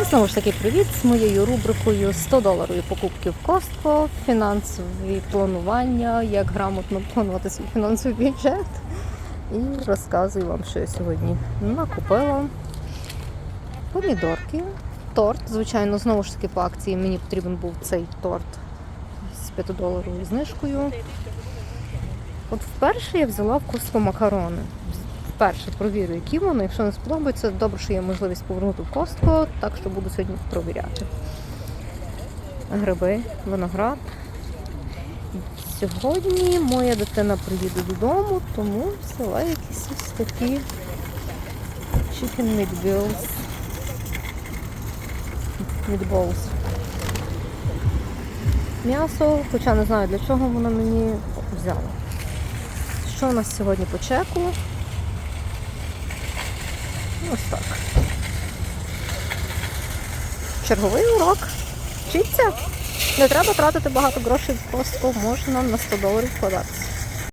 І знову ж таки, привіт з моєю рубрикою 100 доларові покупки в Костко, фінансові планування, як грамотно планувати свій фінансовий бюджет. І розказую вам, що я сьогодні накупила. Помідорки, торт. Звичайно, знову ж таки по акції мені потрібен був цей торт з 5 доларовою знижкою. От вперше я взяла в Костко макарони. Вперше провірю, які вони. Якщо не сподобається, добре, що є можливість повернути в Костко, так що буду сьогодні провіряти. Гриби, виноград. Сьогодні моя дитина приїде додому, тому взяла якісь ось такі chicken meatballs. Meatballs. М'ясо, хоча не знаю для чого воно мені взяла. Що у нас сьогодні по чеку? Ось так. Черговий урок. Вчиться. Не треба тратити багато грошей костку, можна на 100 доларів вкладатися.